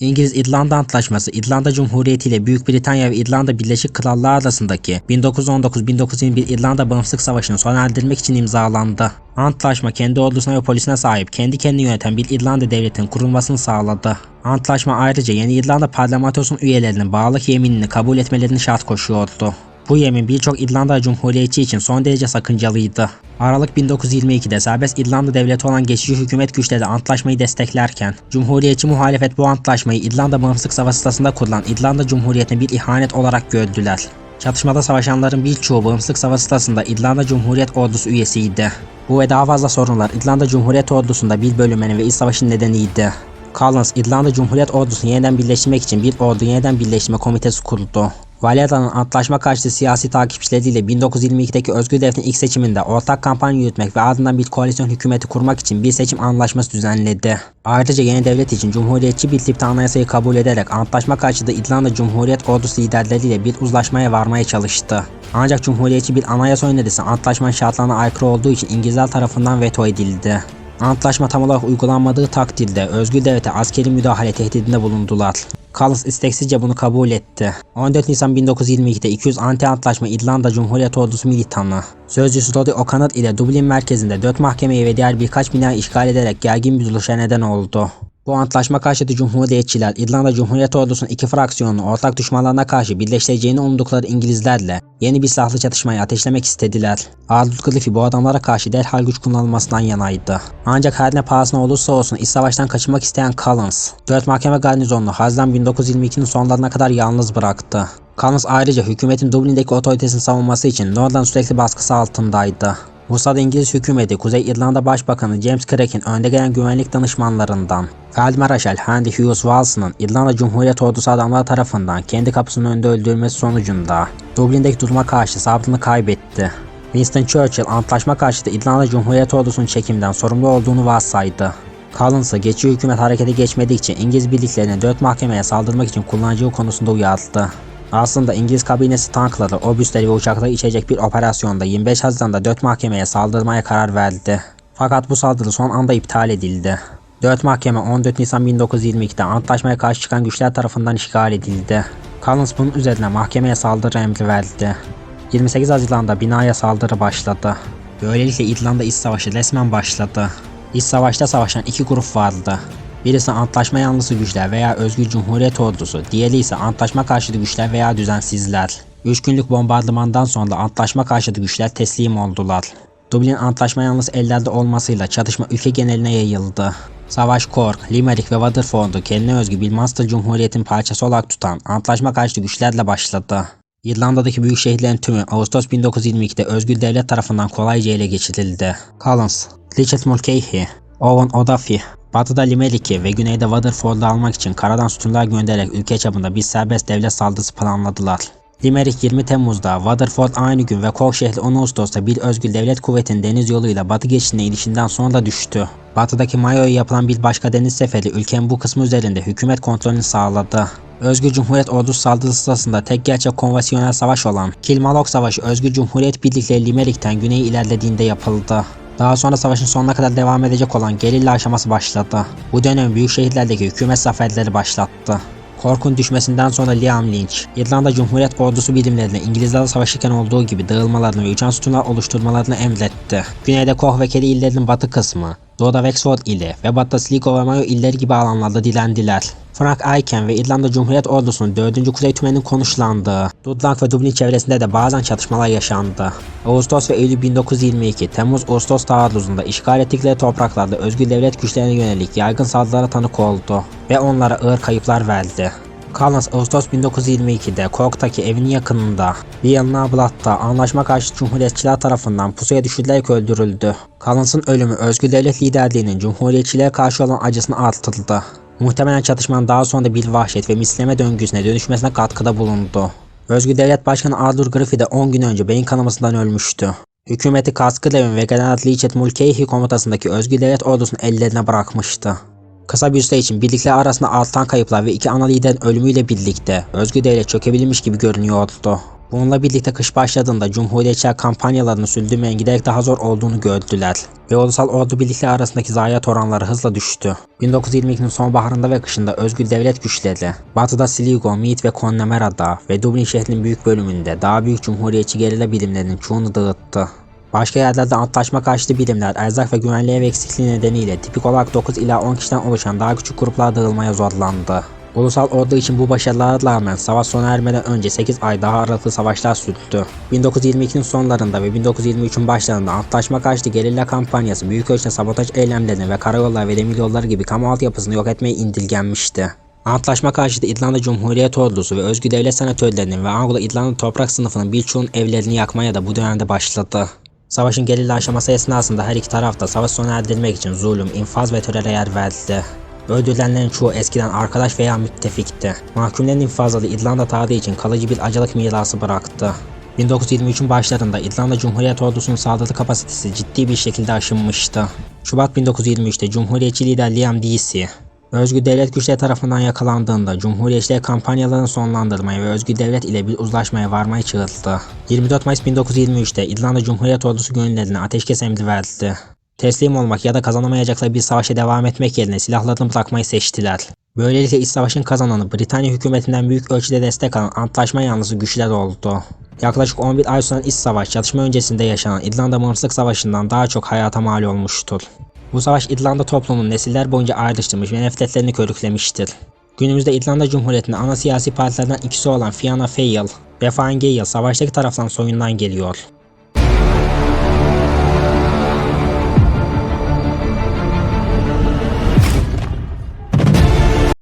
İngiliz İrlanda Antlaşması, İrlanda Cumhuriyeti ile Büyük Britanya ve İrlanda Birleşik Krallığı arasındaki 1919-1921 İrlanda Bağımsızlık Savaşı'nı sona erdirmek için imzalandı. Antlaşma kendi ordusuna ve polisine sahip, kendi kendini yöneten bir İrlanda devletinin kurulmasını sağladı. Antlaşma ayrıca yeni İrlanda parlamentosunun üyelerinin bağlılık yeminini kabul etmelerini şart koşuyordu. Bu yemin birçok İrlanda Cumhuriyetçi için son derece sakıncalıydı. Aralık 1922'de serbest İrlanda devleti olan geçici hükümet güçleri antlaşmayı desteklerken, Cumhuriyetçi muhalefet bu antlaşmayı İrlanda Bağımsızlık Savaşı sırasında kurulan İrlanda Cumhuriyeti'ne bir ihanet olarak gördüler. Çatışmada savaşanların birçoğu Bağımsızlık Savaşı sırasında İrlanda Cumhuriyet Ordusu üyesiydi. Bu ve daha fazla sorunlar İrlanda Cumhuriyet Ordusu'nda bir bölünmenin ve iç savaşın nedeniydi. Collins, İrlanda Cumhuriyet Ordusu'nu yeniden birleştirmek için bir ordu yeniden birleştirme komitesi kurdu. Valeda'nın antlaşma karşıtı siyasi takipçileriyle 1922'deki Özgür Devlet'in ilk seçiminde ortak kampanya yürütmek ve ardından bir koalisyon hükümeti kurmak için bir seçim anlaşması düzenledi. Ayrıca yeni devlet için Cumhuriyetçi bir tipte anayasayı kabul ederek antlaşma karşıtı İrlanda Cumhuriyet Ordusu liderleriyle bir uzlaşmaya varmaya çalıştı. Ancak Cumhuriyetçi bir anayasa önerisi antlaşmanın şartlarına aykırı olduğu için İngilizler tarafından veto edildi. Antlaşma tam olarak uygulanmadığı takdirde özgür devlete askeri müdahale tehdidinde bulundular. Collins isteksizce bunu kabul etti. 14 Nisan 1922'de 200 anti-antlaşma İrlanda Cumhuriyet Ordusu militanı, sözcüsü Rory O'Connor ile Dublin merkezinde 4 mahkemeyi ve diğer birkaç binayı işgal ederek gergin bir duruşa neden oldu. Bu antlaşma karşıtı Cumhuriyetçiler İrlanda Cumhuriyet Ordusu'nun iki fraksiyonunu ortak düşmanlarına karşı birleştireceğini umdukları İngilizlerle yeni bir silahlı çatışmayı ateşlemek istediler. Arthur Griffith bu adamlara karşı derhal güç kullanılmasından yanaydı. Ancak her ne pahasına olursa olsun iç savaştan kaçınmak isteyen Collins, 4 mahkeme garnizonunu Haziran 1922'nin sonlarına kadar yalnız bıraktı. Collins ayrıca hükümetin Dublin'deki otoritesini savunması için Lord'dan sürekli baskısı altındaydı. Sırada İngiliz hükümeti Kuzey İrlanda Başbakanı James Craig'in önde gelen güvenlik danışmanlarından Field Marshal Henry Hughes Wals'ın İrlanda Cumhuriyet Ordusu adamları tarafından kendi kapısının önünde öldürülmesi sonucunda Dublin'deki duruma karşı sabrını kaybetti. Winston Churchill antlaşma karşıtı İrlanda Cumhuriyet Ordusu'nun çekimden sorumlu olduğunu varsaydı. Collins'ı geçici hükümet harekete geçmedikçe İngiliz birliklerine dört mahkemeye saldırmak için kullanacağı konusunda uyardı. Aslında İngiliz kabinesi tankları, obüsleri ve uçakları içecek bir operasyonda 25 Haziran'da 4 mahkemeye saldırmaya karar verdi. Fakat bu saldırı son anda iptal edildi. 4 mahkeme 14 Nisan 1922'de antlaşmaya karşı çıkan güçler tarafından işgal edildi. Collins bunun üzerine mahkemeye saldırı emri verdi. 28 Haziran'da binaya saldırı başladı. Böylelikle İrlanda İç Savaşı resmen başladı. İç savaşta savaşan iki grup vardı. Birisi antlaşma yanlısı güçler veya özgür cumhuriyet ordusu, diğeri ise antlaşma karşıtı güçler veya düzensizler. 3 günlük bombardımandan sonra antlaşma karşıtı güçler teslim oldular. Dublin antlaşma yanlısı ellerde olmasıyla çatışma ülke geneline yayıldı. Savaş Cork, Limerick ve Waterford'u kendine özgü bir Munster Cumhuriyet'in parçası olarak tutan antlaşma karşıtı güçlerle başladı. İrlanda'daki büyük şehirlerin tümü Ağustos 1922'de özgür devlet tarafından kolayca ele geçirildi. Collins, Richard Mulcahy, Owen O'Duffy, Batıda Limerick'i ve güneyde Waterford'u almak için karadan sütunlar göndererek ülke çapında bir serbest devlet saldırısı planladılar. Limerick 20 Temmuz'da, Waterford aynı gün ve Cork şehri 10 Ağustos'ta bir özgür devlet kuvvetinin deniz yoluyla batı geçidine inişinden sonra düştü. Batıdaki Mayo'ya yapılan bir başka deniz seferi ülkenin bu kısmı üzerinde hükümet kontrolünü sağladı. Özgür Cumhuriyet Ordusu saldırısı sırasında tek gerçek konvansiyonel savaş olan Kilmallock Savaşı Özgür Cumhuriyet Birlikleri Limerick'ten güneye ilerlediğinde yapıldı. Daha sonra savaşın sonuna kadar devam edecek olan gerilla aşaması başladı. Bu dönem büyük şehirlerdeki hükümet zaferleri başlattı. Cork'un düşmesinden sonra Liam Lynch, İrlanda Cumhuriyet Ordusu birimlerine İngilizlerle savaşırken olduğu gibi dağılmalarını ve uçan sütunlar oluşturmalarını emretti. Güneyde Cork ve Kerry illerinin batı kısmı, doğuda Wexford ili ve batıda Sligo ve Mayo illeri gibi alanlarda dilendiler. Frank Aiken ve İrlanda Cumhuriyet Ordusu'nun 4. Kuzey Tümeni'nin konuşlandığı, Dudlank ve Dublin çevresinde de bazen çatışmalar yaşandı. Ağustos ve Eylül 1922, Temmuz-Ağustos taarruzunda işgal ettikleri topraklarda özgür devlet güçlerine yönelik yaygın saldırılara tanık oldu ve onlara ağır kayıplar verdi. Collins Ağustos 1922'de Cork'taki evinin yakınında Viyana'blatt'ta anlaşma karşı Cumhuriyetçiler tarafından pusuya düşürülerek öldürüldü. Collins'ın ölümü özgür devlet liderliğinin Cumhuriyetçilere karşı olan acısını arttırdı. Muhtemelen çatışmanın daha sonra bir vahşet ve misleme döngüsüne dönüşmesine katkıda bulundu. Özgür Devlet Başkanı Arthur Griffith de 10 gün önce beyin kanamasından ölmüştü. Hükümeti Castlevin ve General Richard Mulcahy komutasındaki Özgür Devlet ordusunu ellerine bırakmıştı. Kısa bir süre için birlikler arasında artan kayıplar ve iki ana liderin ölümüyle birlikte Özgür çökebilmiş gibi görünüyordu. Bununla birlikte kış başladığında Cumhuriyetçiler kampanyalarını sürdürmeyen giderek daha zor olduğunu gördüler ve ulusal ordu birlikleri arasındaki zayiat oranları hızla düştü. 1922'nin sonbaharında ve kışında özgür devlet güçleri, batıda Sligo, Meade ve Connemera'da ve Dublin şehrinin büyük bölümünde daha büyük cumhuriyetçi gerilla birimlerinin çoğunu dağıttı. Başka yerlerde antlaşma karşıtı birimler erzak ve güvenliği ev eksikliği nedeniyle tipik olarak 9 ila 10 kişiden oluşan daha küçük gruplara dağılmaya zorlandı. Ulusal ordu için bu başarılara rağmen savaş sona ermeden önce 8 ay daha aralıklı savaşlar sürdü. 1922'nin sonlarında ve 1923'ün başlarında antlaşma karşıtı gerilla kampanyası büyük ölçüde sabotaj eylemlerini ve karayollar ve demir yolları gibi kamu altyapısını yok etmeye indirgenmişti. Antlaşma karşıtı İrlanda Cumhuriyet Ordusu ve Özgür Devlet Senatörlerinin ve Anglo İrlanda toprak sınıfının birçoğunun evlerini yakmaya da bu dönemde başladı. Savaşın gerilla aşaması esnasında her iki taraf da savaş sona erdirmek için zulüm, infaz ve teröre yer verdi. Öldürülenlerin çoğu eskiden arkadaş veya müttefikti. Mahkumların infazları İrlanda tarihi için kalıcı bir acılık mirası bıraktı. 1923'ün başlarında İrlanda Cumhuriyet Ordusu'nun saldırı kapasitesi ciddi bir şekilde aşınmıştı. Şubat 1923'te Cumhuriyetçi lider Liam Deasy, Özgür Devlet güçleri tarafından yakalandığında Cumhuriyetçiler kampanyalarını sonlandırmaya ve Özgür Devlet ile bir uzlaşmaya varmayı çığırdı. 24 Mayıs 1923'te İrlanda Cumhuriyet Ordusu gönüllerine ateşkes emri verdi. Teslim olmak ya da kazanamayacakları bir savaşa devam etmek yerine silahlarını bırakmayı seçtiler. Böylelikle iç savaşın kazananı Britanya hükümetinden büyük ölçüde destek alan antlaşma yanlısı güçler oldu. Yaklaşık 11 ay süren iç savaş çatışma öncesinde yaşanan İrlanda Bağımsızlık Savaşı'ndan daha çok hayata mal olmuştur. Bu savaş İrlanda toplumunun nesiller boyunca ayrıştırmış ve nefretlerini körüklemiştir. Günümüzde İrlanda Cumhuriyeti'nin ana siyasi partilerden ikisi olan Fianna Fáil ve Fine Gael savaştaki taraftan soyundan geliyor.